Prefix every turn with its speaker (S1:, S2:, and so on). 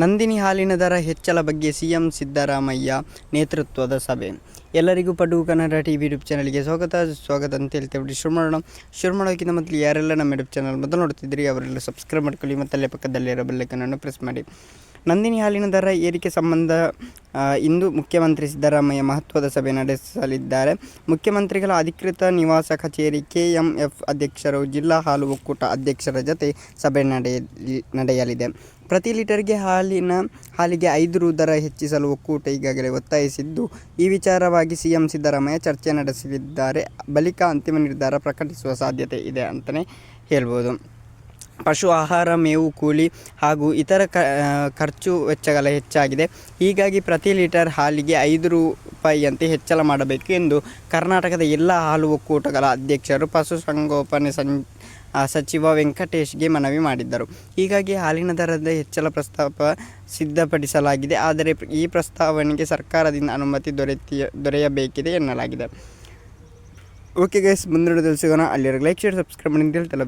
S1: ನಂದಿನಿ ಹಾಲಿನ ದರ ಹೆಚ್ಚಳ ಬಗ್ಗೆ ಸಿಎಂ ಸಿದ್ದರಾಮಯ್ಯ ನೇತೃತ್ವದ ಸಭೆ ಎಲ್ಲರಿಗೂ Padu Kannada T V YouTube ಚಾನಲ್ಗೆ ಸ್ವಾಗತ. ಸ್ವಾಗತ ಅಂತ ಹೇಳ್ತೇವೆ ಶುರು ಮಾಡೋಣ. ಶುರು ಮಾಡೋಕ್ಕಿಂತ ಮೊದಲು ಯಾರೆಲ್ಲ ನಮ್ಮ ಯೂಟ್ಯೂಬ್ ಚಾನಲ್ ಮೊದಲು ನೋಡ್ತಿದ್ರಿ ಅವರೆಲ್ಲ ಸಬ್ಸ್ಕ್ರೈಬ್ ಮಾಡ್ಕೊಳ್ಳಿ ಮತ್ತು ಅಲ್ಲೇ ಪಕ್ಕದಲ್ಲಿರೋ ಬೆಲ್ಲೈಕನನ್ನು ಪ್ರೆಸ್ ಮಾಡಿ. ನಂದಿನಿ ಹಾಲಿನ ದರ ಏರಿಕೆ ಸಂಬಂಧ ಇಂದು ಮುಖ್ಯಮಂತ್ರಿ ಸಿದ್ದರಾಮಯ್ಯ ಮಹತ್ವದ ಸಭೆ ನಡೆಸಲಿದ್ದಾರೆ. ಮುಖ್ಯಮಂತ್ರಿಗಳ ಅಧಿಕೃತ ನಿವಾಸ ಕಚೇರಿ ಕೆಎಂಎಫ್ ಅಧ್ಯಕ್ಷರು ಜಿಲ್ಲಾ ಹಾಲು ಒಕ್ಕೂಟ ಅಧ್ಯಕ್ಷರ ಜೊತೆ ಸಭೆ ನಡೆಯಲಿ, ನಡೆಯಲಿದೆ. ಪ್ರತಿ ಲೀಟರ್ಗೆ ಹಾಲಿನ, ಹಾಲಿಗೆ ಐದು ರು ದರ ಹೆಚ್ಚಿಸಲು ಒಕ್ಕೂಟ ಈಗಾಗಲೇ ಒತ್ತಾಯಿಸಿದ್ದು. ಈ ವಿಚಾರವಾಗಿ ಸಿಎಂ ಸಿದ್ದರಾಮಯ್ಯ ಚರ್ಚೆ ನಡೆಸಲಿದ್ದಾರೆ. ಬಳಿಕ ಅಂತಿಮ ನಿರ್ಧಾರ ಪ್ರಕಟಿಸುವ ಸಾಧ್ಯತೆ ಇದೆ ಅಂತಲೇ ಹೇಳ್ಬೋದು. ಪಶು ಆಹಾರ, ಮೇವು, ಕೂಲಿ ಹಾಗೂ ಇತರ ಖರ್ಚು ವೆಚ್ಚಗಳ ಹೆಚ್ಚಾಗಿದೆ. ಹೀಗಾಗಿ ಪ್ರತಿ ಲೀಟರ್ ಹಾಲಿಗೆ ಐದು ರೂಪಾಯಿಯಂತೆ ಹೆಚ್ಚಳ ಮಾಡಬೇಕು ಎಂದು ಕರ್ನಾಟಕದ ಎಲ್ಲ ಹಾಲು ಒಕ್ಕೂಟಗಳ ಅಧ್ಯಕ್ಷರು ಪಶುಸಂಗೋಪನೆ ಸಂ ಸಚಿವ ವೆಂಕಟೇಶ್ಗೆ ಮನವಿ ಮಾಡಿದ್ದರು. ಹೀಗಾಗಿ ಹಾಲಿನ ದರದ ಹೆಚ್ಚಳ ಪ್ರಸ್ತಾಪ ಸಿದ್ಧಪಡಿಸಲಾಗಿದೆ. ಆದರೆ ಈ ಪ್ರಸ್ತಾವನೆಗೆ ಸರ್ಕಾರದಿಂದ ಅನುಮತಿ ದೊರೆತಿ, ದೊರೆಯಬೇಕಿದೆ ಎನ್ನಲಾಗಿದೆ. ಓಕೆ ಗೈಸ್, ಮುಂದಿನ ಸಿಗೋಣ. ಅಲ್ಲಿರೋ ಲೈಕ್, ಶೇರ್, ಸಬ್ಸ್ಕ್ರೈಬ್ ಮಾಡಿ ಹೇಳ್ತಲ್ಲ